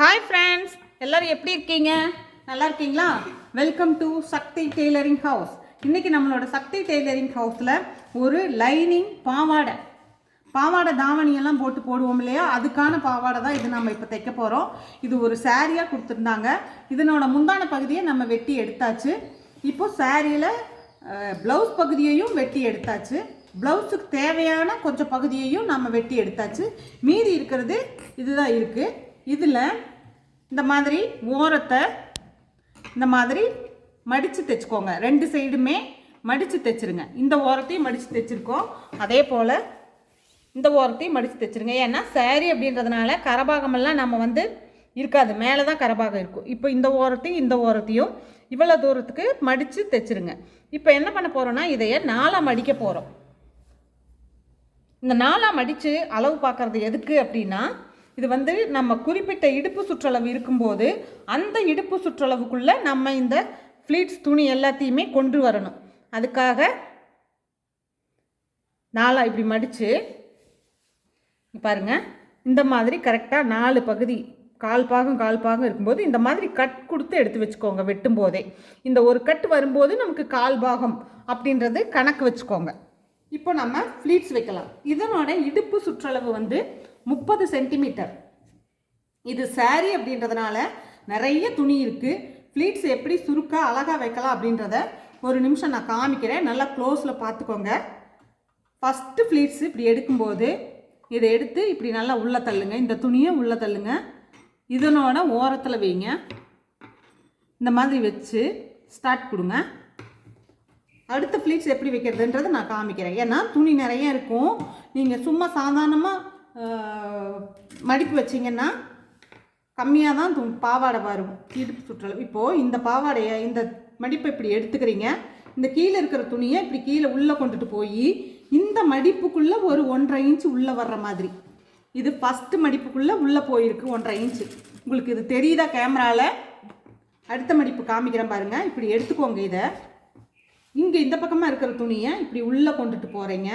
Hi friends எல்லோரும் எப்படி இருக்கீங்க? நல்லா இருக்கீங்களா? Welcome to Shakti tailoring house இன்றைக்கி நம்மளோட சக்தி டெய்லரிங் ஹவுஸில் ஒரு லைனிங் பாவாடை. பாவாடை தாவணியெல்லாம் போட்டு போடுவோம் இல்லையா? அதுக்கான பாவாடை தான் இது நம்ம இப்போ தைக்க போகிறோம் இது ஒரு சாரியாக கொடுத்துருந்தாங்க. இதனோட முந்தான பகுதியை நம்ம வெட்டி எடுத்தாச்சு. இப்போ சாரியில் ப்ளவுஸ் பகுதியையும் வெட்டி எடுத்தாச்சு. ப்ளவுஸுக்கு தேவையான கொஞ்சம் பகுதியையும் நம்ம வெட்டி எடுத்தாச்சு. மீதி இருக்கிறது இதுதான் இருக்குது இதில் இந்த மாதிரி ஓரத்தை இந்த மாதிரி மடித்து தைச்சிக்கோங்க. ரெண்டு சைடுமே மடித்து தைச்சிருங்க. இந்த ஓரத்தையும் மடித்து தைச்சிருக்கோம். அதே போல் இந்த ஓரத்தையும் மடித்து தைச்சிருங்க. ஏன்னா சேரீ அப்படின்றதுனால கரபாகமெல்லாம் நம்ம வந்து இருக்காது. மேலே தான் கரபாகம் இருக்கும். இப்போ இந்த ஓரத்தையும் இந்த ஓரத்தையும் இவ்வளோ தூரத்துக்கு மடித்து தைச்சிருங்க. இப்போ என்ன பண்ண போகிறோன்னா இதைய நாலாக மடிக்க போகிறோம் இந்த நாலாக மடித்து அளவு பார்க்கறது எதுக்கு அப்படின்னா இது வந்து நம்ம குறிப்பிட்ட இடுப்பு சுற்றளவு இருக்கும்போது அந்த இடுப்பு சுற்றளவுக்குள்ளே நம்ம இந்த ஃப்ளீட்ஸ் துணி எல்லாத்தையுமே கொண்டு வரணும். அதுக்காக நாலாக இப்படி மடித்து பாருங்க. இந்த மாதிரி கரெக்டாக நாலு பகுதி கால் பாகம் கால் பாகம் இருக்கும்போது இந்த மாதிரி கட் கொடுத்து எடுத்து வச்சுக்கோங்க வெட்டும் போதே இந்த ஒரு கட் வரும்போது நமக்கு கால் பாகம் அப்படின்றது கணக்கு வச்சுக்கோங்க. இப்போ நம்ம ஃப்ளீட்ஸ் வைக்கலாம். இதனோட இடுப்பு சுற்றளவு வந்து முப்பது சென்டிமீட்டர். இது saree அப்படின்றதுனால நிறைய துணி இருக்குது ஃப்ளீட்ஸ் எப்படி சுருக்காக அழகாக வைக்கலாம் அப்படின்றத ஒரு நிமிஷம் நான் காமிக்கிறேன். நல்லா க்ளோஸில் பார்த்துக்கோங்க. ஃபஸ்ட்டு ஃப்ளீட்ஸ் இப்படி எடுக்கும்போது இதை எடுத்து இப்படி நல்லா உள்ளே தள்ளுங்க. இந்த துணியை உள்ளே தள்ளுங்க. இதனோட ஓரத்தில் வைங்க. இந்த மாதிரி வச்சு ஸ்டார்ட் கொடுங்க. அடுத்த ஃப்ளீட்ஸ் எப்படி வைக்கிறதுன்றதை நான் காமிக்கிறேன். ஏன்னா துணி நிறைய இருக்கும். நீங்கள் சும்மா சாதாரணமாக மடிப்பு வச்சிங்கன்னா கம்மியாக தான் து பாவாடை வரும். இடுப்பு சுற்றளவு. இப்போது இந்த பாவாடையை இந்த மடிப்பை இப்படி எடுத்துக்கிறீங்க. இந்த கீழே இருக்கிற துணியை இப்படி கீழே உள்ளே கொண்டுட்டு போய் இந்த மடிப்புக்குள்ளே ஒரு ஒன்றரை இன்ச்சு உள்ளே வர்ற மாதிரி. இது ஃபஸ்ட்டு மடிப்புக்குள்ளே உள்ளே போயிருக்கு ஒன்றரை இன்ச்சு உங்களுக்கு இது தெரியுதா கேமராவில் அடுத்த மடிப்பு காமிக்கிறேன் பாருங்கள் இப்படி எடுத்துக்கோங்க இதை. இங்கே இந்த பக்கமாக இருக்கிற துணியை இப்படி உள்ளே கொண்டுட்டு போகிறீங்க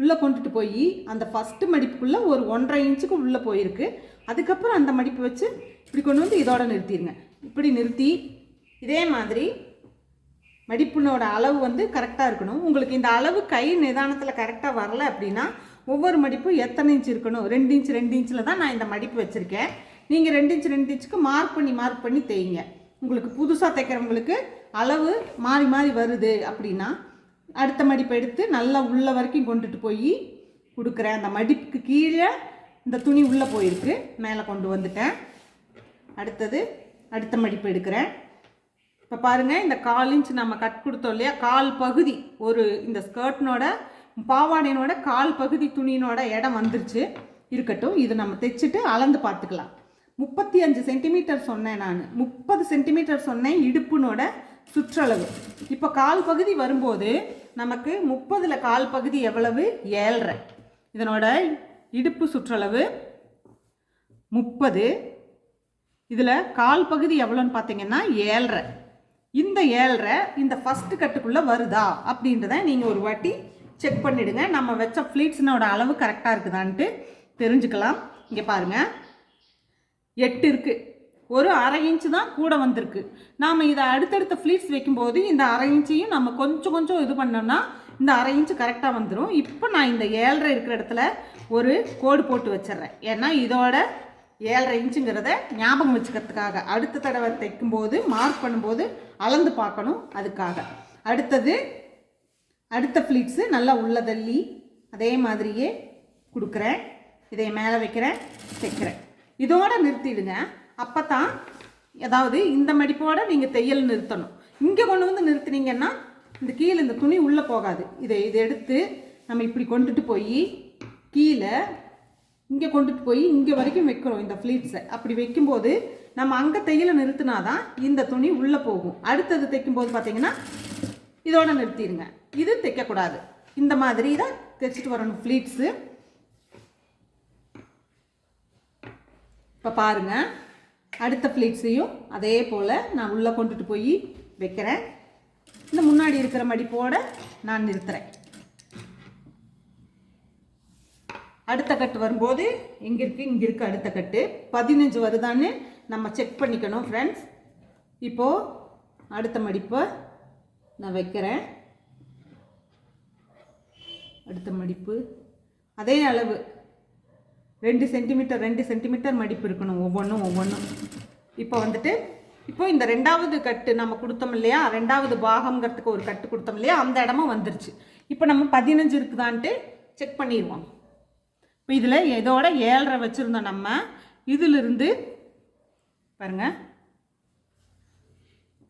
உள்ளே கொண்டுட்டு போய் அந்த ஃபஸ்ட்டு மடிப்புக்குள்ளே ஒரு ஒன்றரை இன்ச்சுக்கு உள்ளே போயிருக்கு. அதுக்கப்புறம் அந்த மடிப்பு வச்சு இப்படி கொண்டு வந்து இதோட நிறுத்திடுங்க. இப்படி நிறுத்தி இதே மாதிரி மடிப்புனோட அளவு வந்து கரெக்டாக இருக்கணும். உங்களுக்கு இந்த அளவு கை நிதானத்தில் கரெக்டாக வரல அப்படின்னா ஒவ்வொரு மடிப்பும் எத்தனை இன்ச் இருக்கணும்? ரெண்டு இன்ச் ரெண்டு இன்ச்சில் தான் நான் இந்த மடிப்பு வச்சுருக்கேன். நீங்கள் ரெண்டு இன்ச் ரெண்டு இன்ச்சுக்கு மார்க் பண்ணி மார்க் பண்ணி தேய்ங்க. உங்களுக்கு புதுசாக தைக்கிறவங்களுக்கு அளவு மாறி மாறி வருது அப்படின்னா அடுத்த மடிப்பை எடுத்து நல்லா உள்ள வரைக்கும் கொண்டுட்டு போய் கொடுக்குறேன். அந்த மடிப்புக்கு கீழே இந்த துணி உள்ளே போயிருக்கு. மேலே கொண்டு வந்துட்டேன். அடுத்தது அடுத்த மடிப்பு எடுக்கிறேன். இப்போ பாருங்கள் இந்த கால் இன்ச் நம்ம கட் கொடுத்தோம் இல்லையா? கால் பகுதி ஒரு இந்த ஸ்கர்ட்னோட பாவாடையினோட கால் பகுதி துணியினோட இடம் வந்துருச்சு. இருக்கட்டும் இது நம்ம தைச்சிட்டு அளந்து பார்த்துக்கலாம். முப்பத்தி அஞ்சு சென்டிமீட்டர் சொன்னேன் நான். முப்பது சென்டிமீட்டர் சொன்னேன் இடுப்புனோட சுற்றளவு. இப்போ கால் பகுதி வரும்போது நமக்கு முப்பதில் கால் பகுதி எவ்வளவு? ஏழ்ரை. இதனோட இடுப்பு சுற்றளவு முப்பது. இதில் கால் பகுதி எவ்வளோன்னு பார்த்தீங்கன்னா ஏழ்ரை. இந்த ஏழ்ரை இந்த ஃபஸ்ட்டு கட்டுக்குள்ளே வருதா? அப்படின்றத நீங்கள் ஒரு வாட்டி செக் பண்ணிவிடுங்க நம்ம வச்ச ஃப்ளீட்ஸினோட அளவு கரெக்டாக இருக்குதான்ட்டு தெரிஞ்சுக்கலாம். இங்கே பாருங்கள் எட்டு இருக்குது ஒரு அரை இன்ச்சு தான் கூட வந்திருக்கு. நாம் இதை அடுத்தடுத்த ஃப்ளீட்ஸ் வைக்கும்போது இந்த அரை இன்ச்சையும் நம்ம கொஞ்சம் கொஞ்சம் இது பண்ணோம்னா இந்த அரை இன்ச்சு கரெக்டாக வந்துடும் இப்போ நான் இந்த ஏழரை இருக்கிற இடத்துல ஒரு கோடு போட்டு வச்சிடுறேன். ஏன்னா இதோட ஏழரை இன்ச்சுங்கிறத ஞாபகம் வச்சுக்கிறதுக்காக. அடுத்த தடவை தைக்கும்போது மார்க் பண்ணும்போது அளந்து பார்க்கணும் அதுக்காக. அடுத்தது அடுத்த ஃப்ளீட்ஸு நல்லா உள்ள தள்ளி அதே மாதிரியே கொடுக்குறேன். இதை மேலே வைக்கிறேன் தைக்கிறேன். இதோட நிறுத்திடுங்க. அப்போ தான் அதாவது இந்த மடிப்போடு நீங்கள் தையல் நிறுத்தணும். இங்கே கொண்டு வந்து நிறுத்துனீங்கன்னா இந்த கீழே இந்த துணி உள்ளே போகாது. இதை இதை எடுத்து நம்ம இப்படி கொண்டுட்டு போய் கீழே இங்கே கொண்டுட்டு போய் இங்கே வரைக்கும் வைக்கிறோம் இந்த ஃப்ளீட்ஸை அப்படி வைக்கும்போது நம்ம அங்கே தையலை நிறுத்தினா தான் இந்த துணி உள்ளே போகும். அடுத்தது தைக்கும்போது பார்த்தீங்கன்னா இதோட நிறுத்திடுங்க இது தைக்கக்கூடாது. இந்த மாதிரி தான் தைச்சிட்டு வரணும் ஃப்ளீட்ஸு இப்போ பாருங்கள் அடுத்த ஃப்ளீட்ஸையும் அதே போல் நான் உள்ளே கொண்டுட்டு போய் வைக்கிறேன். இந்த முன்னாடி இருக்கிற மடிப்போடு நான் நிறுத்துகிறேன் அடுத்த கட்டு வரும்போது எங்கே இருக்குது இங்கே இருக்குது அடுத்த கட்டு. பதினஞ்சு வருதான்னு நம்ம செக் பண்ணிக்கணும் ஃப்ரெண்ட்ஸ் இப்போது அடுத்த மடிப்பை நான் வைக்கிறேன். அடுத்த மடிப்பு. அதே அளவு ரெண்டு சென்டிமீட்டர் ரெண்டு சென்டிமீட்டர் மடிப்பு இருக்கணும் ஒவ்வொன்றும் ஒவ்வொன்றும் இப்போ வந்துட்டு இப்போ இந்த ரெண்டாவது கட்டு நம்ம கொடுத்தோம் இல்லையா? ரெண்டாவது பாகம்ங்கிறதுக்கு ஒரு கட்டு கொடுத்தோம் இல்லையா? அந்த இடமும் வந்துருச்சு. இப்போ நம்ம பதினஞ்சு இருக்குதான்ட்டு செக் பண்ணிடுவோம். இப்போ இதில் இதோட ஏழரை வச்சுருந்தோம் நம்ம. இதிலிருந்து பாருங்கள்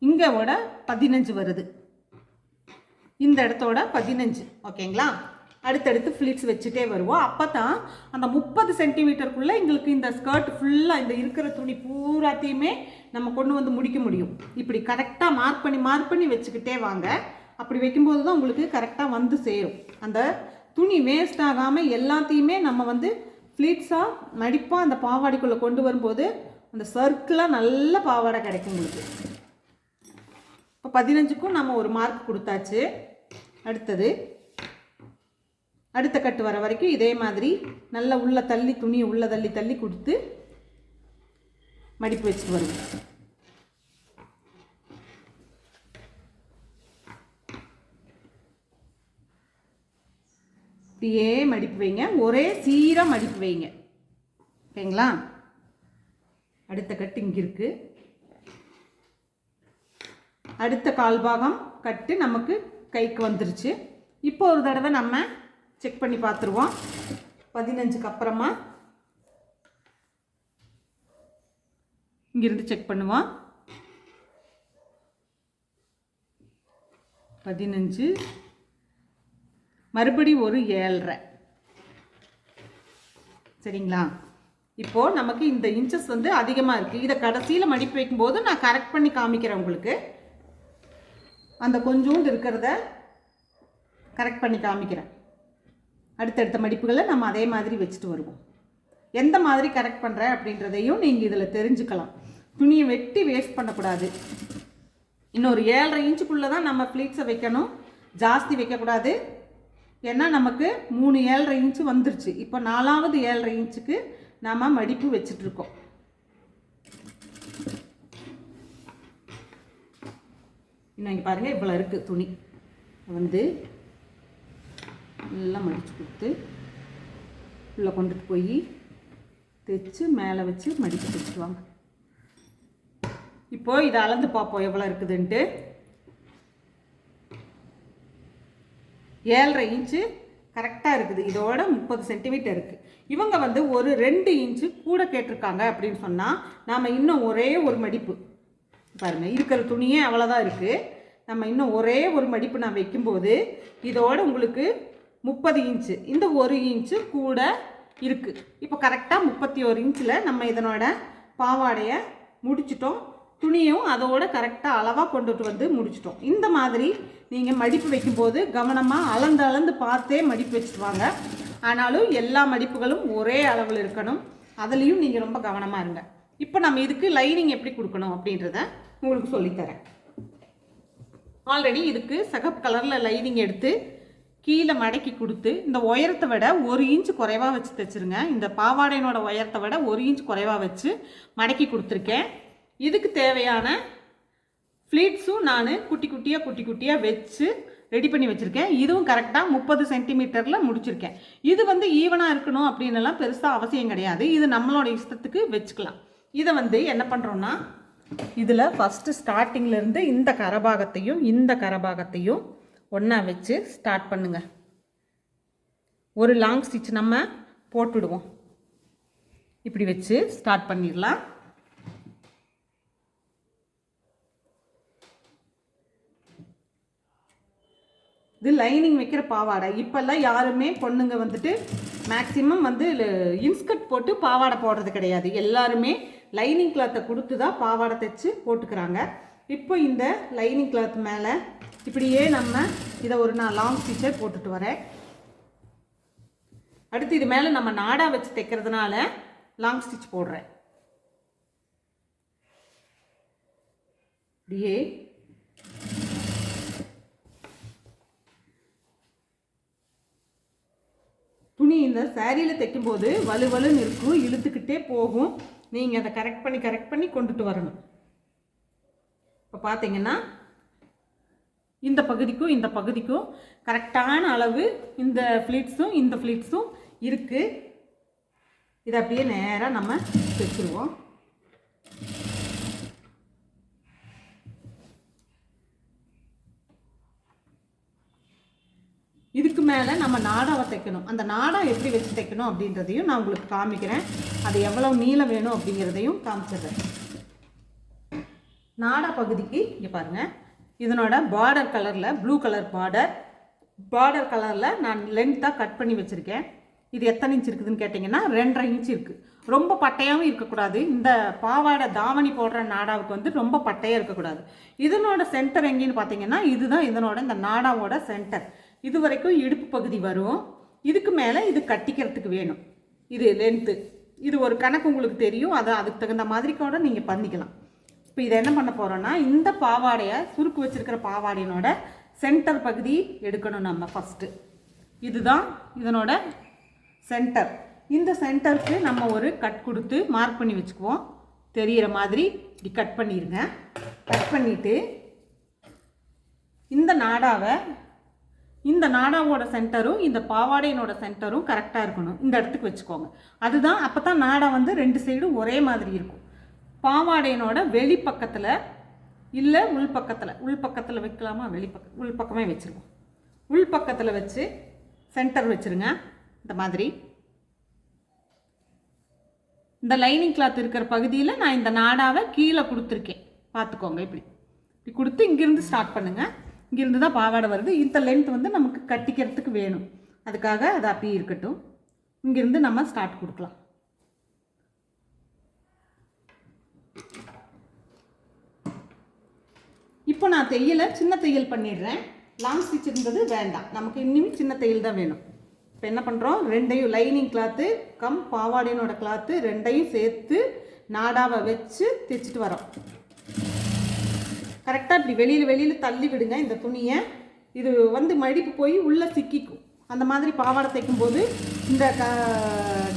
இங்கோட பதினஞ்சு வருது. இந்த இடத்தோட பதினஞ்சு. ஓகேங்களா? அடுத்தடுத்து ஃப்ளீட்ஸ் வச்சுட்டே வருவோம். அப்போ தான் அந்த முப்பது சென்டிமீட்டருக்குள்ளே எங்களுக்கு இந்த ஸ்கர்ட் ஃபுல்லாக இந்த இருக்கிற துணி பூராத்தையுமே நம்ம கொண்டு வந்து முடிக்க முடியும். இப்படி கரெக்டாக மார்க் பண்ணி மார்க் பண்ணி வச்சுக்கிட்டே வாங்க. அப்படி வைக்கும்போது தான் உங்களுக்கு கரெக்டாக வந்து சேரும். அந்த துணி வேஸ்ட் ஆகாமல் எல்லாத்தையுமே நம்ம வந்து ஃப்ளீட்ஸாக மடிப்பாக அந்த பாவாடைக்குள்ளே கொண்டு வரும்போது அந்த சர்க்கிளாக நல்ல பாவாடை கிடைக்கும் உங்களுக்கு. இப்போ பதினஞ்சுக்கும் நம்ம ஒரு மார்க் கொடுத்தாச்சு. அடுத்தது அடுத்த கட்டு வர வரைக்கும் இதே மாதிரி நல்லா உள்ளே தள்ளி துணியை உள்ளே தள்ளி தள்ளி கொடுத்து மடிப்பு வச்சுட்டு வருவோம் இப்படியே மடிப்பு வைங்க. ஒரே சீராக மடிப்பு வைங்க. ஓகேங்களா? அடுத்த கட்டு இங்கே இருக்குது அடுத்த கால் பாகம் கட்டு நமக்கு கைக்கு வந்துருச்சு. இப்போ ஒரு தடவை நம்ம செக் பண்ணி பார்த்துருவோம். பதினஞ்சுக்கு அப்புறமா இங்கிருந்து செக் பண்ணுவோம். பதினஞ்சு. மறுபடி ஒரு ஏழரை. சரிங்களா? இப்போது நமக்கு இந்த இன்ச்சஸ் வந்து அதிகமாக இருக்குது இதை கடைசியில் மடிப்பு வைக்கும்போது நான் கரெக்ட் பண்ணி காமிக்கிறேன் உங்களுக்கு. அந்த கொஞ்சோண்டு இருக்கிறத கரெக்ட் பண்ணி காமிக்கிறேன். அடுத்தடுத்த மடிப்புகளை நம்ம அதே மாதிரி வச்சுட்டு வருவோம். எந்த மாதிரி கரெக்ட் பண்ணுற அப்படின்றதையும் நீங்கள் இதில் தெரிஞ்சுக்கலாம். துணியை வெட்டி வேஸ்ட் பண்ணக்கூடாது. இன்னொரு ஏழரை இன்ச்சுக்குள்ளே தான் நம்ம ஃப்ளீட்ஸை வைக்கணும். ஜாஸ்தி வைக்கக்கூடாது. ஏன்னா நமக்கு மூணு ஏழரை இன்ச்சு வந்துருச்சு. இப்போ நாலாவது ஏழரை இன்ச்சுக்கு நாம் மடிப்பு வச்சிட்ருக்கோம் இன்னும் இங்கே பாருங்கள் இவ்வளோ இருக்குது துணி. வந்து நல்லா மடித்து கொடுத்து உள்ளே கொண்டுட்டு போய் தைச்சு மேலே வச்சு மடித்து தைச்சிட்டு இப்போது இப்போ இதை அளந்து பார்ப்போம் எவ்வளோ இருக்குதுன்ட்டு. ஏழரை இன்ச்சு கரெக்டாக இருக்குது. இதோட முப்பது சென்டிமீட்டர் இருக்குது. இவங்க வந்து ஒரு ரெண்டு இன்ச்சு கூட கேட்டிருக்காங்க அப்படின்னு சொன்னால் நாம் இன்னும் ஒரே ஒரு மடிப்பு. பாருங்கள் இருக்கிற துணியே அவ்வளோதான் இருக்குது. நம்ம இன்னும் ஒரே ஒரு மடிப்பு நான் வைக்கும்போது இதோட உங்களுக்கு முப்பது இன்ச்சு. இந்த ஒரு இன்ச்சு கூட இருக்குது இப்போ கரெக்டாக முப்பத்தி ஒரு இன்ச்சில் நம்ம இதனோட பாவாடையை முடிச்சிட்டோம். துணியும் அதோட கரெக்டாக அளவாக கொண்டுட்டு வந்து முடிச்சிட்டோம். இந்த மாதிரி நீங்கள் மடிப்பு வைக்கும்போது கவனமாக அளந்து அளந்து பார்த்தே மடிப்பு வச்சுருவாங்க ஆனாலும் எல்லா மடிப்புகளும் ஒரே அளவில் இருக்கணும். அதுலேயும் நீங்கள் ரொம்ப கவனமாக இருங்க. இப்போ நம்ம இதுக்கு லைனிங் எப்படி கொடுக்கணும் அப்படின்றத உங்களுக்கு சொல்லித்தரேன். ஆல்ரெடி இதுக்கு சகப் கலரில் லைனிங் எடுத்து கீழே மடக்கி கொடுத்து இந்த உயரத்தை விட ஒரு இன்ச் குறைவாக வச்சு தைச்சிருங்க. இந்த பாவாடையினோட உயரத்தை விட ஒரு இன்ச் குறைவாக வச்சு மடக்கி கொடுத்துருக்கேன். இதுக்கு தேவையான ஃப்ளீட்ஸும் நான் குட்டி குட்டியாக குட்டி குட்டியாக வச்சு ரெடி பண்ணி வச்சுருக்கேன். இதுவும் கரெக்டாக முப்பது சென்டிமீட்டரில் முடிச்சிருக்கேன். இது வந்து ஈவனாக இருக்கணும் அப்படின்னுலாம் பெருசாக அவசியம் கிடையாது. இது நம்மளோட இஷ்டத்துக்கு வச்சுக்கலாம். இதை வந்து என்ன பண்ணுறோன்னா இதில் ஃபஸ்ட்டு ஸ்டார்டிங்லேருந்து இந்த கரபாகத்தையும் இந்த கரபாகத்தையும் ஒன்றா வச்சு ஸ்டார்ட் பண்ணுங்கள் ஒரு லாங் ஸ்டிச் நம்ம போட்டுடுவோம். இப்படி வச்சு ஸ்டார்ட் பண்ணிடலாம். இது லைனிங் வைக்கிற பாவாடை. இப்போல்லாம் யாருமே பொண்ணுங்க வந்துட்டு மேக்ஸிமம் வந்து இன்ஸ்கர்ட் போட்டு பாவாடை போடுறது கிடையாது. எல்லாருமே லைனிங் கிளாத்தை கொடுத்து தான் பாவாடை தைச்சு போட்டுக்கிறாங்க. இப்போ இந்த லைனிங் கிளாத் மேலே இப்படியே நம்ம இதை ஒரு நான் லாங் ஸ்டிச்சை போட்டுட்டு வரேன். அடுத்து இது மேலே நம்ம நாடா வச்சு தைக்கிறதுனால லாங் ஸ்டிச் போடுறேன். இப்படியே. துணி இந்த சேரீயில் தைக்கும்போது வலு வலுன்னு இருக்கும் இழுத்துக்கிட்டே போகும். நீங்கள் அதை கரெக்ட் பண்ணி கரெக்ட் பண்ணி கொண்டுட்டு வரணும். இப்போ பார்த்தீங்கன்னா இந்த பகுதிக்கும் இந்த பகுதிக்கும் கரெக்டான அளவு இந்த ஃப்ளீட்ஸும் இந்த ஃப்ளீட்ஸும் இருக்குது இதை அப்படியே நேராக நம்ம தைச்சிருவோம் இதுக்கு மேலே நம்ம நாடாவை தைக்கணும். அந்த நாடா எப்படி வச்சு தைக்கணும் அப்படின்றதையும் நான் உங்களுக்கு காமிக்கிறேன். அது எவ்வளோ நீளம் வேணும் அப்படிங்கிறதையும் காமிச்சிடுறேன். நாடா பகுதிக்கு இங்கே பாருங்கள் இதனோட பார்டர் கலரில் ப்ளூ கலர் பார்டர் பார்டர் கலரில் நான் லென்த்தாக கட் பண்ணி வச்சுருக்கேன். இது எத்தனை இன்ச் இருக்குதுன்னு கேட்டிங்கன்னா ரெண்டரை இன்ச் இருக்குது ரொம்ப பட்டையாகவும் இருக்கக்கூடாது. இந்த பாவாடை தாவணி போடுற நாடாவுக்கு வந்து ரொம்ப பட்டையாக இருக்கக்கூடாது. இதனோட சென்டர் எங்கேன்னு பார்த்தீங்கன்னா இதுதான் இதனோட இந்த நாடாவோட சென்டர் இது வரைக்கும் இடுப்பு பகுதி வரும். இதுக்கு மேலே இது கட்டிக்கிறதுக்கு வேணும். இது லென்த்து இது ஒரு கணக்கு உங்களுக்கு தெரியும். அதை அதுக்கு தகுந்த மாதிரி கூட நீங்கள் பண்ணிக்கலாம். இப்போ இதை என்ன பண்ண போகிறோன்னா இந்த பாவாடையை சுருக்கு வச்சுருக்கிற பாவாடையினோட சென்டர் பகுதி எடுக்கணும் நம்ம ஃபஸ்ட்டு இதுதான் இதனோட சென்டர் இந்த சென்டருக்கு நம்ம ஒரு கட் கொடுத்து மார்க் பண்ணி வச்சுக்குவோம். தெரிகிற மாதிரி இப்படி கட் பண்ணிடுங்க கட் பண்ணிவிட்டு இந்த நாடாவை இந்த நாடாவோட சென்டரும் இந்த பாவாடையினோட சென்டரும் கரெக்டாக இருக்கணும். இந்த இடத்துக்கு வச்சுக்கோங்க. அதுதான் அப்போ தான் நாடா வந்து ரெண்டு சைடும் ஒரே மாதிரி இருக்கும். பாவாடையினோட வெளிப்பக்கத்தில் இல்லை உள்பக்கத்தில். உள்பக்கத்தில் வைக்கலாமா? வெளிப்பக்கம் உள்பக்கமே வச்சுருவோம். உள்பக்கத்தில் வச்சு சென்டர் வச்சுருங்க. இந்த மாதிரி. இந்த லைனிங் கிளாத் இருக்கிற பகுதியில் நான் இந்த நாடாவை கீழே கொடுத்துருக்கேன். பார்த்துக்கோங்க இப்படி. இப்படி கொடுத்து இங்கேருந்து ஸ்டார்ட் பண்ணுங்கள் இங்கேருந்து தான் பாவாடை வருது. இந்த லென்த் வந்து நமக்கு கட்டிக்கிறதுக்கு வேணும். அதுக்காக அது அப்படியே இருக்கட்டும். இங்கேருந்து நம்ம ஸ்டார்ட் கொடுக்கலாம். இப்போ நான் தையலை சின்ன தையல் பண்ணிடுறேன். லாங் ஸ்டிச் இருந்தது வேண்டாம். நமக்கு இன்னும் சின்ன தையல் தான் வேணும். இப்போ என்ன பண்ணுறோம் ரெண்டையும் லைனிங் கிளாத்து கம் பாவாடையினோட கிளாத்து ரெண்டையும் சேர்த்து நாடாவை வச்சு தைச்சிட்டு வரோம். கரெக்டாக இப்படி வெளியில் வெளியில் தள்ளி விடுங்க இந்த துணியை. இது வந்து மடிப்பு போய் உள்ளே சிக்கிக்கும். அந்த மாதிரி பாவாடை தைக்கும்போது இந்த க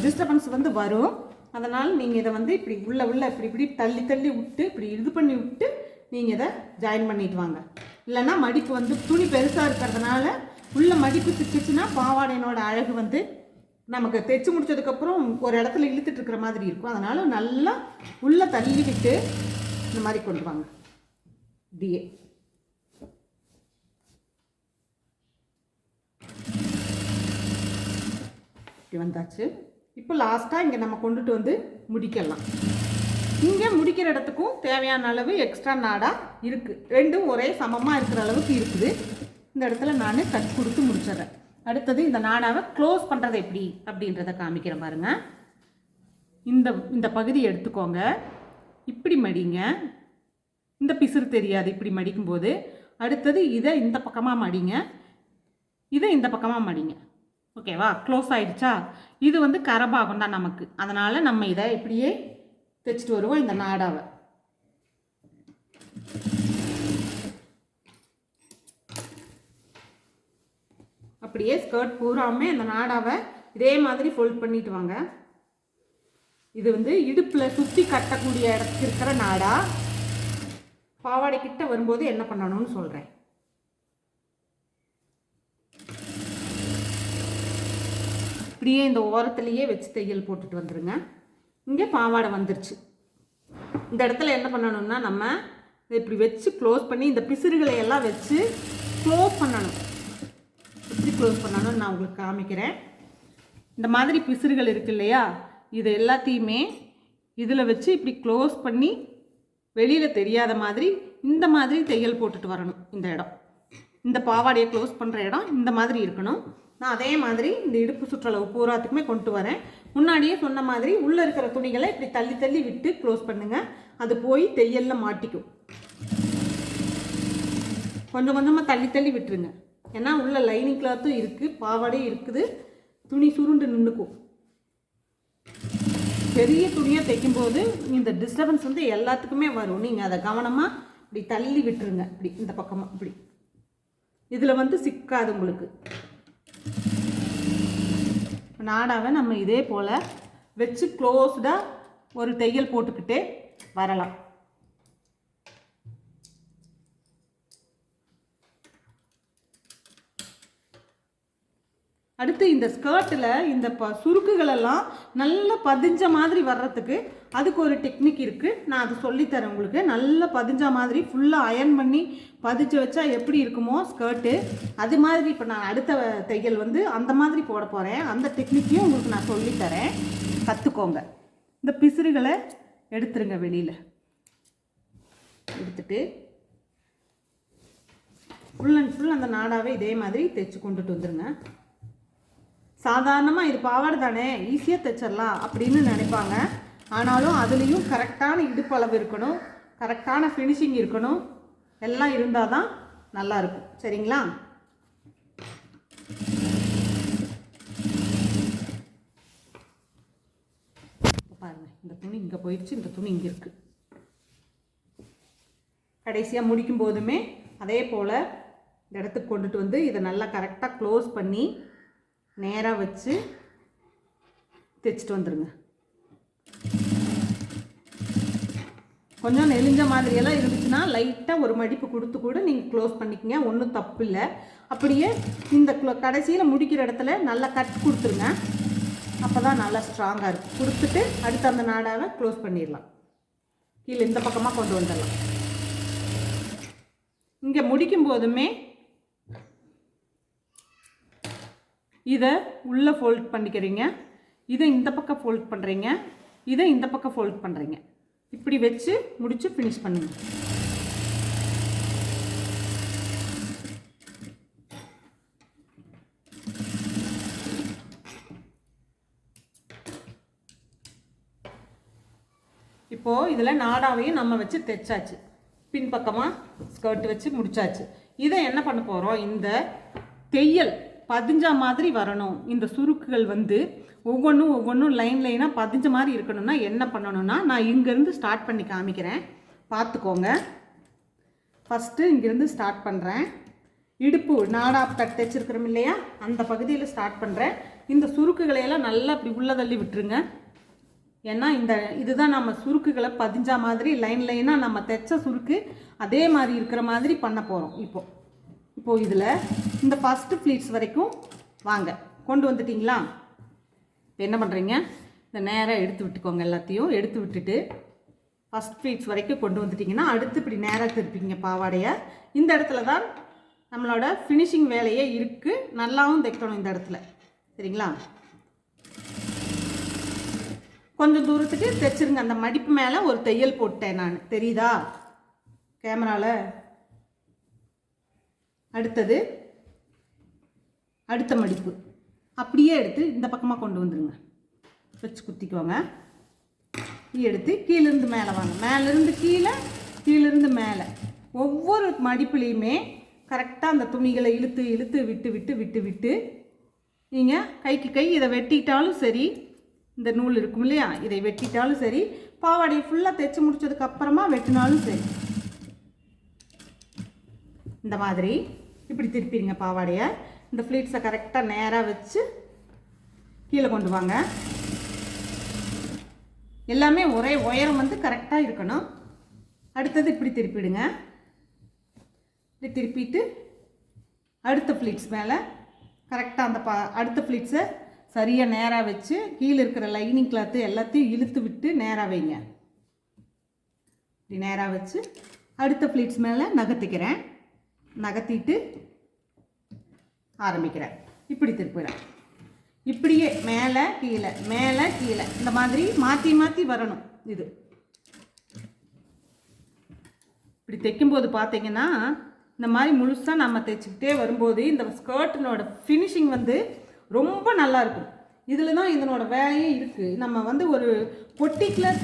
டிஸ்டர்பன்ஸ் வந்து வரும். அதனால் நீங்கள் இதை வந்து இப்படி உள்ள உள்ள இப்படி இப்படி தள்ளி தள்ளி விட்டு இப்படி இது பண்ணி விட்டு நீங்கள் இதை ஜாயின் பண்ணிட்டு வாங்க. இல்லைன்னா மடிப்பு வந்து துணி பெருசாக இருக்கிறதுனால உள்ள மடிப்பு சிக்கிச்சுன்னா பாவாடையினோட அழகு வந்து நமக்கு தைச்சு முடிச்சதுக்கப்புறம் ஒரு இடத்துல இழுத்துட்டு இருக்கிற மாதிரி இருக்கும். அதனால் நல்லா உள்ளே தள்ளி விட்டு இந்த மாதிரி கொண்டு வாங்க. டிஏ இப்படி வந்தாச்சு. இப்போ லாஸ்ட்டாக இங்கே நம்ம கொண்டுட்டு வந்து முடிக்கலாம். இங்கே முடிக்கிற இடத்துக்கும் தேவையான அளவு எக்ஸ்ட்ரா நாடாக இருக்குது ரெண்டும் ஒரே சமமாக இருக்கிற அளவுக்கு இருக்குது. இந்த இடத்துல நான் கட் கொடுத்து முடிச்சிடுறேன். அடுத்தது இந்த நாடாவை க்ளோஸ் பண்ணுறது எப்படி அப்படின்றத காமிக்கிறேன் பாருங்க. இந்த இந்த பகுதி எடுத்துக்கோங்க. இப்படி மடிங்க. இந்த பிசுறு தெரியாது. இப்படி மடிக்கும்போது அடுத்தது இதை இந்த பக்கமாக மடிங்க. இதை இந்த பக்கமாக மடிங்க. ஓகேவா க்ளோஸ் ஆயிடுச்சா? இது வந்து கரபாகம் தான் நமக்கு. அதனால் நம்ம இதை இப்படியே தைச்சிட்டு வருவோம் இந்த நாடாவை. அப்படியே ஸ்கர்ட் பூராமே அந்த நாடாவை இதே மாதிரி ஃபோல்ட் பண்ணிட்டு வாங்க. இது வந்து இடுப்பில் சுற்றி கட்டக்கூடிய இடத்துக்கு இருக்கிற நாடா. பாவாடை கிட்ட வரும்போது என்ன பண்ணணும்னு சொல்கிறேன் இப்படியே இந்த ஓரத்துலேயே வச்சு தையல் போட்டுட்டு வந்துடுங்க இங்கே பாவாடை வந்துருச்சு. இந்த இடத்துல என்ன பண்ணணும்னா நம்ம இப்படி வச்சு க்ளோஸ் பண்ணி இந்த பிசிறுகளை எல்லாம் வச்சு க்ளோஸ் பண்ணணும். எப்படி க்ளோஸ் பண்ணணும்னு நான் உங்களுக்கு காமிக்கிறேன். இந்த மாதிரி பிசிறுகள் இருக்கு இல்லையா? இது எல்லாத்தையுமே இதில் வச்சு இப்படி க்ளோஸ் பண்ணி வெளியில் தெரியாத மாதிரி இந்த மாதிரி தையல் போட்டுட்டு வரணும் இந்த இடம். இந்த பாவாடையை க்ளோஸ் பண்ணுற இடம் இந்த மாதிரி இருக்கணும். நான் அதே மாதிரி இந்த இடுப்பு சுற்றளவு பூராத்துக்குமே கொண்டு வரேன். முன்னாடியே சொன்ன மாதிரி உள்ளே இருக்கிற துணிகளை இப்படி தள்ளி தள்ளி விட்டு க்ளோஸ் பண்ணுங்கள் அது போய் தையலில் மாட்டிக்கும். கொஞ்சம் கொஞ்சமாக தள்ளி தள்ளி விட்டுருங்க. ஏன்னா உள்ள லைனிங் கிளாத்தும் இருக்குது பாவாடையும் இருக்குது துணி சுருண்டு நின்றுக்கும் பெரிய துணியாக தைக்கும்போது இந்த டிஸ்டர்பன்ஸ் வந்து எல்லாத்துக்குமே வரும். நீங்கள் அதை கவனமாக இப்படி தள்ளி விட்டுருங்க. இப்படி இந்த பக்கமாக இப்படி. இதில் வந்து சிக்காது உங்களுக்கு. நாடாவை நம்ம இதே போல் வச்சு க்ளோஸ்டாக ஒரு தையல் போட்டுக்கிட்டே வரலாம். அடுத்து இந்த ஸ்கர்ட்டில் இந்த ப சுருக்குகளெல்லாம் நல்லா பதிஞ்ச மாதிரி வர்றதுக்கு அதுக்கு ஒரு டெக்னிக் இருக்குது நான் அது சொல்லித்தரேன் உங்களுக்கு. நல்லா பதிஞ்ச மாதிரி ஃபுல்லாக அயர்ன் பண்ணி பதிச்சு வச்சா எப்படி இருக்குமோ ஸ்கர்ட்டு அது மாதிரி இப்போ நான் அடுத்த தையல் வந்து அந்த மாதிரி போட போகிறேன் அந்த டெக்னிக்கையும் உங்களுக்கு நான் சொல்லித்தரேன். கற்றுக்கோங்க இந்த பிசிறுகளை எடுத்துருங்க வெளியில். எடுத்துட்டு ஃபுல் அண்ட் ஃபுல் அந்த நாடாவே இதே மாதிரி தைச்சு கொண்டுட்டு வந்துருங்க. சாதாரணமாக இது பாவாடை தானே? ஈஸியாக தைச்சிடலாம் அப்படின்னு நினைப்பாங்க. ஆனாலும் அதுலேயும் கரெக்டான இடுப்பளவு இருக்கணும். கரெக்டான ஃபினிஷிங் இருக்கணும். எல்லாம் இருந்தால் தான் நல்லாயிருக்கும் சரிங்களா? பாருங்கள் இந்த துணி இங்கே போயிடுச்சு இந்த துணி இங்கே இருக்குது கடைசியாக முடிக்கும் போதுமே அதே போல் இந்த இடத்துக்கு கொண்டுட்டு வந்து இதை நல்லா கரெக்டாக க்ளோஸ் பண்ணி நேராக வச்சு தைச்சிட்டு வந்துடுங்க கொஞ்சம் நெளிஞ்ச மாதிரியெல்லாம் இருந்துச்சுன்னா லைட்டாக ஒரு மடிப்பு கொடுத்து கூட நீங்கள் க்ளோஸ் பண்ணிக்கங்க. ஒன்றும் தப்பு இல்லை. அப்படியே இந்த கடைசியில் முடிக்கிற இடத்துல நல்லா கட் கொடுத்துருங்க. அப்போ தான் நல்லா ஸ்ட்ராங்காக இருக்கும். கொடுத்துட்டு அடுத்து அந்த நாடாவை க்ளோஸ் பண்ணிடலாம். கீழே இந்த பக்கமாக கொண்டு வந்துடலாம். இங்கே முடிக்கும் போதுமே இதை உள்ளே ஃபோல்ட் பண்ணிக்கிறீங்க. இதை இந்த பக்கம் ஃபோல்ட் பண்ணுறீங்க இதை இந்த பக்கம் ஃபோல்ட் பண்ணுறீங்க இப்படி வச்சு முடித்து ஃபினிஷ் பண்ணுங்க. இப்போது இதில் நாடாவையும் நம்ம வச்சு தைச்சாச்சு. பின்பக்கமாக ஸ்கர்ட் வச்சு முடிச்சாச்சு. இதை என்ன பண்ண போகிறோம் இந்த தையல் பதிஞ்ச மாதிரி வரணும். இந்த சுருக்குகள் வந்து ஒவ்வொன்றும் ஒவ்வொன்றும் லைன் லைனாக பதிஞ்ச மாதிரி இருக்கணும்னா என்ன பண்ணணும்னா நான் இங்கேருந்து ஸ்டார்ட் பண்ணி காமிக்கிறேன். பார்த்துக்கோங்க. ஃபஸ்ட்டு இங்கேருந்து ஸ்டார்ட் பண்ணுறேன் இடுப்பு நாடாப் கட் தைச்சிருக்கிறோம் இல்லையா? அந்த பகுதியில் ஸ்டார்ட் பண்ணுறேன் இந்த சுருக்குகளை எல்லாம் நல்லா இப்படி உள்ள தள்ளி விட்டுருங்க. ஏன்னா இந்த இதுதான் நம்ம சுருக்குகளை பதிஞ்சா மாதிரி லைன் லைனாக நம்ம தைச்ச சுருக்கு அதே மாதிரி இருக்கிற மாதிரி பண்ண போகிறோம் இப்போது இப்போது இதில் இந்த ஃபஸ்ட்டு ஃப்ளீட்ஸ் வரைக்கும் வாங்க. கொண்டு வந்துட்டிங்களா? இப்போ என்ன பண்ணுறீங்க இந்த நேராக எடுத்து விட்டுக்கோங்க எல்லாத்தையும். எடுத்து விட்டுட்டு ஃபஸ்ட் ஃப்ளீட்ஸ் வரைக்கும் கொண்டு வந்துட்டிங்கன்னா அடுத்து இப்படி நேராக திருப்பிங்க பாவாடையை. இந்த இடத்துல தான் நம்மளோட ஃபினிஷிங் வேலையே இருக்குது நல்லாவும் தைக்கணும் இந்த இடத்துல. சரிங்களா? கொஞ்சம் தூரத்துக்கு தைச்சிருங்க. அந்த மடிப்பு மேலே ஒரு தையல் போட்டேன் நான். தெரியுதா? கேமராவில் அடுத்தது அடுத்த மடிப்பு. அப்படியே எடுத்து இந்த பக்கமாக கொண்டு வந்துடுங்க வச்சு குத்திக்கோங்க. எடுத்து கீழேருந்து மேலே வாங்க. மேலேருந்து கீழே கீழேருந்து மேலே. ஒவ்வொரு மடிப்புலேயுமே கரெக்டாக அந்த துணிகளை இழுத்து இழுத்து விட்டு விட்டு விட்டு விட்டு நீங்கள் கைக்கு கை இதை வெட்டிட்டாலும் சரி இந்த நூல் இருக்கும் இல்லையா? இதை வெட்டிட்டாலும் சரி பாவாடையை ஃபுல்லாக தைச்சு முடித்ததுக்கப்புறமா வெட்டினாலும் சரி. இந்த மாதிரி இப்படி திருப்பிடுங்க பாவாடையை. இந்த ஃப்ளீட்ஸை கரெக்டாக நேராக வச்சு கீழே கொண்டு வாங்க. எல்லாமே ஒரே உயரம் வந்து கரெக்டாக இருக்கணும். அடுத்தது இப்படி திருப்பிடுங்க. இப்படி திருப்பிட்டு அடுத்த ஃப்ளீட்ஸ் மேலே கரெக்டாக அந்த பா அடுத்த ஃப்ளீட்ஸை சரியாக நேராக வச்சு கீழே இருக்கிற லைனிங் கிளாத்து எல்லாத்தையும் இழுத்து விட்டு நேராக வைங்க. இப்படி நேராக வச்சு அடுத்த ஃப்ளீட்ஸ் மேலே நகர்த்திக்கிறேன். நகர்த்திட்டு ஆரம்பிக்கிறேன். இப்படி திருப்புகிறேன் இப்படியே மேலே கீழே மேலே கீழே. இந்த மாதிரி மாற்றி மாற்றி வரணும் இது. இப்படி தைக்கும்போது பார்த்தீங்கன்னா இந்த மாதிரி முழுசாக நம்ம தைச்சிக்கிட்டே வரும்போது இந்த ஸ்கர்ட்டினோட ஃபினிஷிங் வந்து ரொம்ப நல்லா இருக்கும். இதில் தான் இதனோட வேலையே இருக்குது நம்ம வந்து ஒரு பொட்டிக்குலர்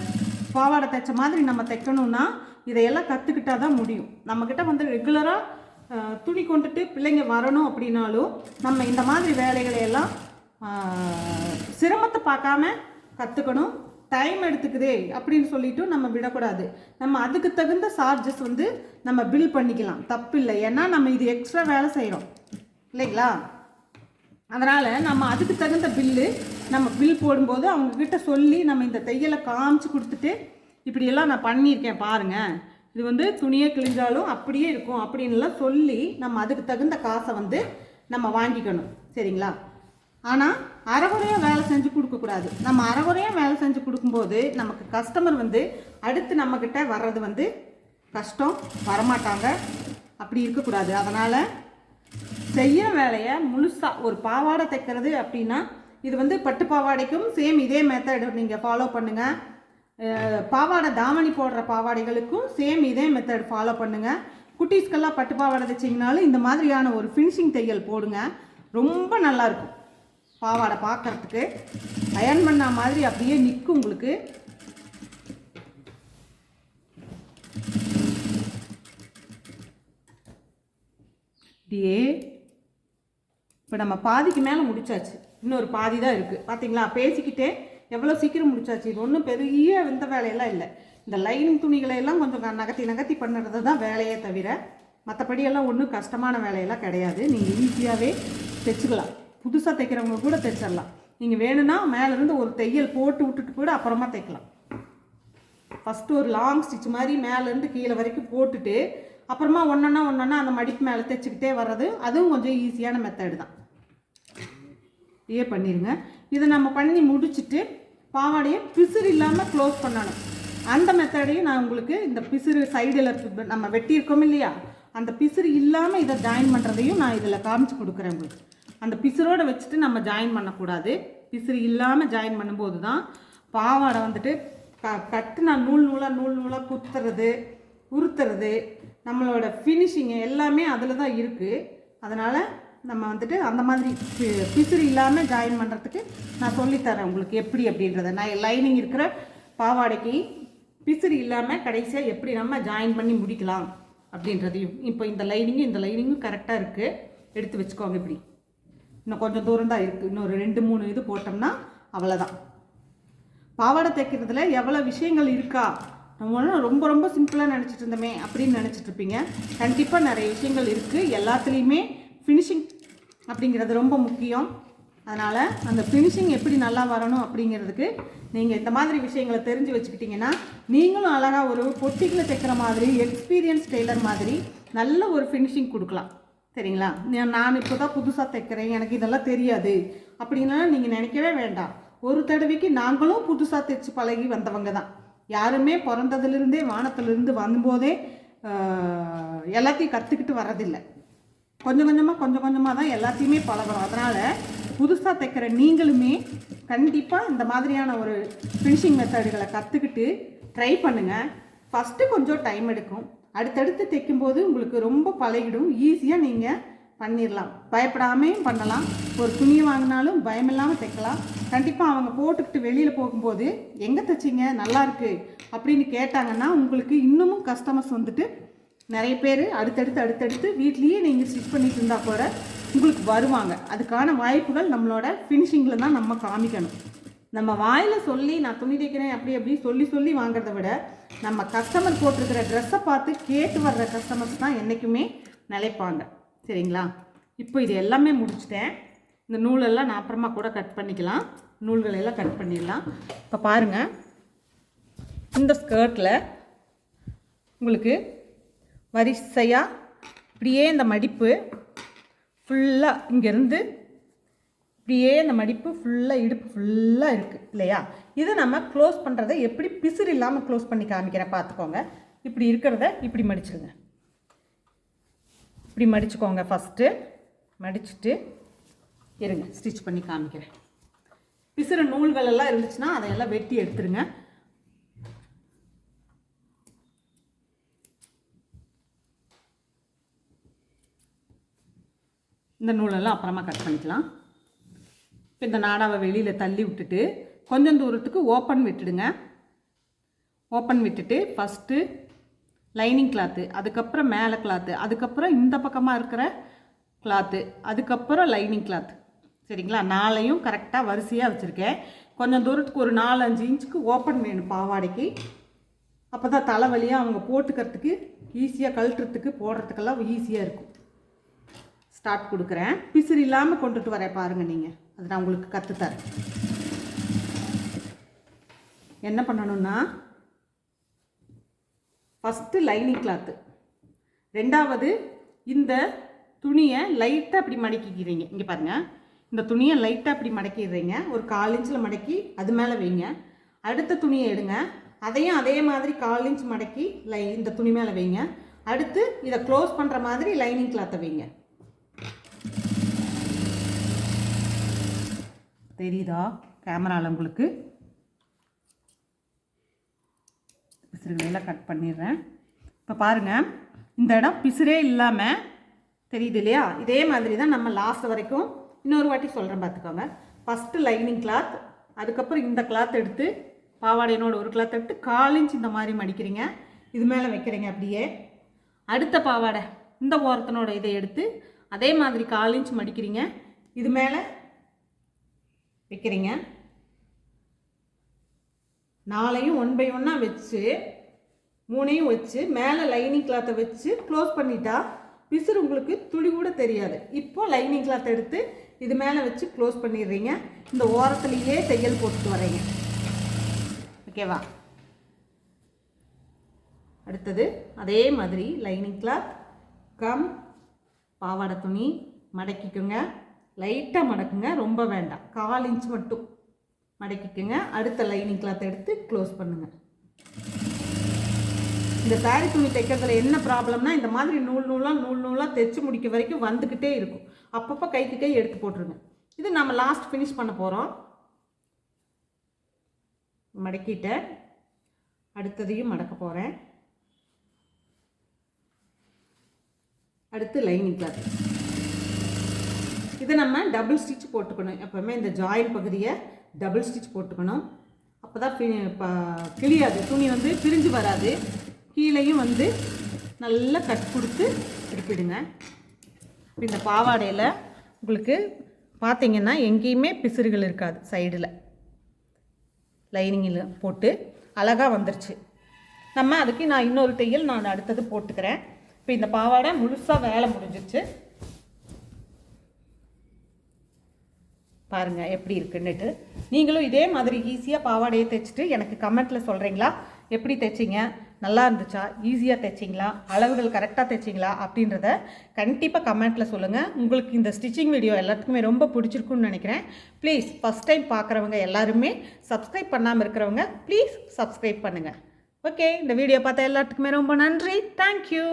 பாவாடை தைச்ச மாதிரி நம்ம தைக்கணும்னா இதையெல்லாம் கற்றுக்கிட்டா தான் முடியும். நம்மக்கிட்ட வந்து ரெகுலராக துணி கொண்டுட்டு பிள்ளைங்க வரணும் அப்படின்னாலும் நம்ம இந்த மாதிரி வேலைகளை எல்லாம் சிரமத்தை பார்க்காம கற்றுக்கணும் டைம் எடுத்துக்குதே அப்படின்னு சொல்லிட்டு நம்ம விடக்கூடாது. நம்ம அதுக்கு தகுந்த சார்ஜஸ் வந்து நம்ம பில் பண்ணிக்கலாம். தப்பு இல்லை ஏன்னா நம்ம இது எக்ஸ்ட்ரா வேலை செய்கிறோம் இல்லைங்களா? அதனால் நம்ம அதுக்கு தகுந்த பில்லு நம்ம பில் போடும்போது அவங்கக்கிட்ட சொல்லி நம்ம இந்த தையலை காமிச்சு கொடுத்துட்டு இப்படியெல்லாம் நான் பண்ணியிருக்கேன் பாருங்கள் இது வந்து துணியே கிழிஞ்சாலும் அப்படியே இருக்கும் அப்படின்லாம் சொல்லி நம்ம அதுக்கு தகுந்த காசை வந்து நம்ம வாங்கிக்கணும். சரிங்களா? ஆனால் அறகுறையாக வேலை செஞ்சு கொடுக்கக்கூடாது நம்ம அறகுறையாக வேலை செஞ்சு கொடுக்கும்போது நமக்கு கஸ்டமர் வந்து அடுத்து நம்மக்கிட்ட வர்றது வந்து கஷ்டம் வரமாட்டாங்க. அப்படி இருக்கக்கூடாது அதனால் செய்கிற வேலையை முழுசாக ஒரு பாவாடை தைக்கிறது அப்படின்னா இது வந்து பட்டு பாவாடைக்கும் சேம் இதே மெத்தட் நீங்கள் ஃபாலோ பண்ணுங்கள் பாவாடை தாவணி போடுற பாவாடைகளுக்கும் சேம் இதே மெத்தட் ஃபாலோ பண்ணுங்கள் குட்டீஸ்க்கெல்லாம் பட்டு பாவாடை தைச்சிங்கனாலும் இந்த மாதிரியான ஒரு ஃபினிஷிங் தையல் போடுங்க. ரொம்ப நல்லாயிருக்கும் பாவாடை பார்க்கறதுக்கு அயர்ன் பண்ண மாதிரி அப்படியே நிற்கும் உங்களுக்கு. அப்படியே இப்போ நம்ம பாதிக்கு மேலே முடிச்சாச்சு. இன்னொரு பாதி தான் இருக்குது பார்த்தீங்களா பேசிக்கிட்டே எவ்வளோ சீக்கிரம் முடிச்சாச்சு? இது ஒன்றும் பெரிய இந்த வேலையெல்லாம் இல்லை. இந்த லைனிங் துணிகளை எல்லாம் கொஞ்சம் நகர்த்தி நகர்த்தி பண்ணுறது தான் வேலையே தவிர மற்றபடியெல்லாம் ஒன்றும் கஷ்டமான வேலையெல்லாம் கிடையாது. நீங்கள் ஈஸியாகவே தைச்சிக்கலாம். புதுசாக தைக்கிறவங்க கூட தைச்சிடலாம். நீங்கள் வேணும்னா மேலேருந்து ஒரு தையல் போட்டு விட்டுட்டு கூட அப்புறமா தைக்கலாம். ஃபஸ்ட்டு ஒரு லாங் ஸ்டிச் மாதிரி மேலேருந்து கீழே வரைக்கும் போட்டுட்டு அப்புறமா ஒன்றொன்னா ஒன்றொன்னா அந்த மடிப்பு மேலே தைச்சிக்கிட்டே வர்றது அதுவும் கொஞ்சம் ஈஸியான மெத்தடு தான். இதே பண்ணிடுங்க இதை நம்ம பண்ணி முடிச்சுட்டு பாவாடையை பிசுறு இல்லாமல் க்ளோஸ் பண்ணணும். அந்த மெத்தடையும் நான் உங்களுக்கு இந்த பிசுறு சைடில் நம்ம வெட்டியிருக்கோம் இல்லையா? அந்த பிசுறு இல்லாமல் இதை ஜாயின் பண்ணுறதையும் நான் இதில் காமிச்சு கொடுக்குறேன் உங்களுக்கு. அந்த பிசுரோடு வச்சுட்டு நம்ம ஜாயின் பண்ணக்கூடாது. பிசுறு இல்லாமல் ஜாயின் பண்ணும்போது தான் பாவாடை வந்துட்டு க கட்டுனா நூல் நூலாக நூல் நூலாக குத்துறது உறுத்துறது நம்மளோட ஃபினிஷிங் எல்லாமே அதில் தான் இருக்குது அதனால் நம்ம வந்துட்டு அந்த மாதிரி பிசுறு இல்லாமல் ஜாயின் பண்ணுறதுக்கு நான் சொல்லித்தரேன் உங்களுக்கு எப்படி அப்படின்றத. நான் லைனிங் இருக்கிற பாவாடைக்கு பிசுறு இல்லாமல் கடைசியாக எப்படி நம்ம ஜாயின் பண்ணி முடிக்கலாம் அப்படின்றதையும் இப்போ இந்த லைனிங்கும் இந்த லைனிங்கும் கரெக்டாக இருக்குது எடுத்து வச்சுக்கோங்க இப்படி. இன்னும் கொஞ்சம் தூரம் தான் இருக்குது இன்னொரு ரெண்டு மூணு இது போட்டோம்னா அவ்வளோதான் பாவாடை தைக்கிறதுல எவ்வளோ விஷயங்கள் இருக்கா? நம்ம ரொம்ப ரொம்ப சிம்பிளாக நினச்சிட்டு இருந்தோமே அப்படின்னு நினச்சிட்ருப்பீங்க கண்டிப்பாக நிறைய விஷயங்கள் இருக்குது எல்லாத்துலேயுமே ஃபினிஷிங் அப்படிங்கிறது ரொம்ப முக்கியம். அதனால் அந்த ஃபினிஷிங் எப்படி நல்லா வரணும் அப்படிங்கிறதுக்கு நீங்கள் இந்த மாதிரி விஷயங்களை தெரிஞ்சு வச்சுக்கிட்டிங்கன்னா நீங்களும் அழகாக ஒரு பொட்டிக்கில் தைக்கிற மாதிரி எக்ஸ்பீரியன்ஸ் டெய்லர் மாதிரி நல்ல ஒரு ஃபினிஷிங் கொடுக்கலாம். சரிங்களா? நான் இப்போ தான் புதுசாக தைக்கிறேன் எனக்கு இதெல்லாம் தெரியாது அப்படின்னா நீங்கள் நினைக்கவே வேண்டாம். ஒரு தடவைக்கு நாங்களும் புதுசாக தைச்சு பழகி வந்தவங்க தான். யாருமே பிறந்ததுலேருந்தே வானத்துலேருந்து வந்தபோதே எல்லாத்தையும் கற்றுக்கிட்டு வரதில்லை கொஞ்சம் கொஞ்சமாக கொஞ்சம் கொஞ்சமாக தான் எல்லாத்தையுமே பழகிறோம் அதனால் புதுசாக தைக்கிற நீங்களுமே கண்டிப்பாக இந்த மாதிரியான ஒரு ஃபினிஷிங் மெத்தடுகளை கற்றுக்கிட்டு ட்ரை பண்ணுங்கள் ஃபஸ்ட்டு கொஞ்சம் டைம் எடுக்கும். அடுத்தடுத்து தைக்கும்போது உங்களுக்கு ரொம்ப பழகிடும். ஈஸியாக நீங்கள் பண்ணிடலாம் பயப்படாமையும் பண்ணலாம். ஒரு துணி வாங்கினாலும் பயமில்லாமல் தைக்கலாம். கண்டிப்பாக அவங்க போட்டுக்கிட்டு வெளியில் போகும்போது எங்கே தைச்சிங்க? நல்லாயிருக்கு அப்படின்னு கேட்டாங்கன்னா உங்களுக்கு இன்னமும் கஸ்டமர்ஸ் வந்துட்டு நிறைய பேர் அடுத்தடுத்து அடுத்தடுத்து வீட்லேயே நீங்கள் ஸ்டிச் பண்ணிட்டு இருந்தால் கூட உங்களுக்கு வருவாங்க. அதுக்கான வாய்ப்புகள் நம்மளோட ஃபினிஷிங்கில் தான் நம்ம காமிக்கணும். நம்ம வாயில் சொல்லி நான் துணி தைக்கிறேன் அப்படி அப்படி சொல்லி சொல்லி வாங்குறத விட நம்ம கஸ்டமர் போட்டிருக்கிற ட்ரெஸ்ஸை பார்த்து கேட்டு வர்ற கஸ்டமர்ஸ் தான் என்றைக்குமே நிலைப்பாங்க. சரிங்களா? இப்போ இது எல்லாமே முடிச்சிட்டேன். இந்த நூலெல்லாம் நான் அப்புறமா கூட கட் பண்ணிக்கலாம். நூல்களையெல்லாம் கட் பண்ணிடலாம். இப்போ பாருங்கள் இந்த ஸ்கர்ட்டில் உங்களுக்கு வரிசையாக இப்படியே இந்த மடிப்பு ஃபுல்லாக இங்கேருந்து இப்படியே இந்த மடிப்பு ஃபுல்லாக இடுப்பு ஃபுல்லாக இருக்குது இல்லையா? இதை நம்ம க்ளோஸ் பண்ணுறதை எப்படி பிசுறு இல்லாமல் க்ளோஸ் பண்ணி காமிக்கிறேன் பார்த்துக்கோங்க. இப்படி இருக்கிறத இப்படி மடிச்சிருங்க. இப்படி மடிச்சுக்கோங்க ஃபஸ்ட்டு மடிச்சுட்டு இருங்க ஸ்டிச் பண்ணி காமிக்கிறேன். பிசுறு நூல்கள் எல்லாம் இருந்துச்சுன்னா அதையெல்லாம் வெட்டி எடுத்துருங்க. இந்த நூலெல்லாம் அப்புறமா கட் பண்ணிக்கலாம். இப்போ இந்த நாடாவை வெளியில் தள்ளி விட்டுட்டு கொஞ்சம் தூரத்துக்கு ஓப்பன் விட்டுடுங்க. ஓப்பன் விட்டுட்டு ஃபஸ்ட்டு லைனிங் கிளாத்து அதுக்கப்புறம் மேலே கிளாத்து அதுக்கப்புறம் இந்த பக்கமாக இருக்கிற கிளாத்து அதுக்கப்புறம் லைனிங் கிளாத் சரிங்களா? நாளையும் கரெக்டாக வரிசையாக வச்சுருக்கேன். கொஞ்சம் தூரத்துக்கு ஒரு நாலு அஞ்சு இன்ச்சுக்கு ஓப்பன் வேணும் பாவாடைக்கு. அப்போ தான் தலைவலியாக அவங்க போட்டுக்கிறதுக்கு ஈஸியாக கழட்டுறதுக்கு போடுறதுக்கெல்லாம் ஈஸியாக இருக்கும். ஸ்டார்ட் கொடுக்குறேன். பிசிறு இல்லாமல் கொண்டுட்டு வரேன் பாருங்கள் நீங்கள் அது நான் உங்களுக்கு கற்றுத்தரேன் என்ன பண்ணணும்னா ஃபஸ்ட்டு லைனிங் கிளாத்து ரெண்டாவது இந்த துணியை லைட்டாக இப்படி மடக்கிக்கிறீங்க. இங்கே பாருங்கள் இந்த துணியை லைட்டாக இப்படி மடக்கிடுறீங்க. ஒரு கால் இன்ச்சில் மடக்கி அது மேலே வைங்க. அடுத்த துணியை எடுங்க. அதையும் அதே மாதிரி கால் இன்ச் மடக்கி லை இந்த துணி மேலே வைங்க. அடுத்து இதை க்ளோஸ் பண்ணுற மாதிரி லைனிங் கிளாத்தை வைங்க. தெரியுதா? கேமராவில் உங்களுக்கு. பிசுறுகளையெல்லாம் கட் பண்ணிடுறேன். இப்போ பாருங்கள் இந்த இடம் பிசுறே இல்லாமல் தெரியுது இல்லையா? இதே மாதிரி தான் நம்ம லாஸ்ட் வரைக்கும் இன்னொரு வாட்டி சொல்கிறேன் பார்த்துக்கோங்க ஃபஸ்ட்டு லைனிங் கிளாத் அதுக்கப்புறம் இந்த கிளாத் எடுத்து பாவாடையினோட ஒரு கிளாத் எடுத்து கால் இன்ச் இந்த மாதிரி மடிக்கிறீங்க. இது மேலே வைக்கிறீங்க அப்படியே. அடுத்த பாவாடை இந்த ஓரத்தினோட இதை எடுத்து அதே மாதிரி கால் இன்ச் மடிக்கிறீங்க. இது மேலே வைக்கிறீங்க. நாளையும் ஒன் பை ஒன்னாக வச்சு மூணையும் வச்சு மேலே லைனிங் கிளாத்தை வச்சு க்ளோஸ் பண்ணிட்டா பிசுறு உங்களுக்கு துளி கூட தெரியாது. இப்போ லைனிங் கிளாத் எடுத்து இது மேலே வச்சு க்ளோஸ் பண்ணிடுறீங்க. இந்த ஓரத்துலேயே தையல் போட்டுட்டு வரீங்க ஓகேவா அடுத்தது அதே மாதிரி லைனிங் கிளாத் கம் பாவாடை துணி மடக்கிக்கோங்க. லைட்டாக மடக்குங்க ரொம்ப வேண்டாம். கால் இன்ச் மட்டும் மடக்கிக்கோங்க. அடுத்த லைனிங் கிளாத் எடுத்து க்ளோஸ் பண்ணுங்கள் இந்த சாரி துணி தைக்கிறதுல என்ன ப்ராப்ளம்னா இந்த மாதிரி நூல் நூலாக நூல் நூலாக தைச்சு முடிக்க வரைக்கும் வந்துக்கிட்டே இருக்கும். அப்பப்போ கைக்கு கை எடுத்து போட்டுருங்க. இது நம்ம லாஸ்ட் ஃபினிஷ் பண்ண போகிறோம் மடக்கிட்டேன். அடுத்ததையும் மடக்க போகிறேன் அடுத்து லைனிங் கிளாத் இதை நம்ம டபுள் ஸ்டிச் போட்டுக்கணும். எப்போவுமே இந்த ஜாயின் பகுதியை டபுள் ஸ்டிச் போட்டுக்கணும். அப்போ தான் கிளியாது துணி வந்து பிரிஞ்சு வராது. கீழேயும் வந்து நல்லா கட் கொடுத்து எடுப்பிடுங்க இந்த பாவாடையில் உங்களுக்கு பார்த்தீங்கன்னா எங்கேயுமே பிசுறுகள் இருக்காது. சைடில் லைனிங்கில் போட்டு அழகாக வந்துருச்சு. நம்ம அதுக்கு நான் இன்னொரு தையல் நான் அடுத்தது போட்டுக்கிறேன். இப்போ இந்த பாவாடை முழுசாக வேலை முடிஞ்சிருச்சு. பாருங்கள் எப்படி இருக்குன்னுட்டு. நீங்களும் இதே மாதிரி ஈஸியாக பாவாடையை தைச்சிட்டு எனக்கு கமெண்ட்டில் சொல்கிறீங்களா எப்படி தைச்சிங்க? நல்லா இருந்துச்சா? ஈஸியாக தைச்சிங்களா? அளவுகள் கரெக்டாக தைச்சிங்களா? அப்படின்றத கண்டிப்பாக கமெண்ட்டில் சொல்லுங்கள் உங்களுக்கு இந்த ஸ்டிச்சிங் வீடியோ எல்லாத்துக்குமே ரொம்ப பிடிச்சிருக்குன்னு நினைக்கிறேன். ப்ளீஸ் ஃபஸ்ட் டைம் பார்க்குறவங்க எல்லாருமே சப்ஸ்கிரைப் பண்ணாமல் இருக்கிறவங்க ப்ளீஸ் சப்ஸ்கிரைப் பண்ணுங்கள் ஓகே இந்த வீடியோ பார்த்தா எல்லாத்துக்குமே ரொம்ப நன்றி. தேங்க்யூ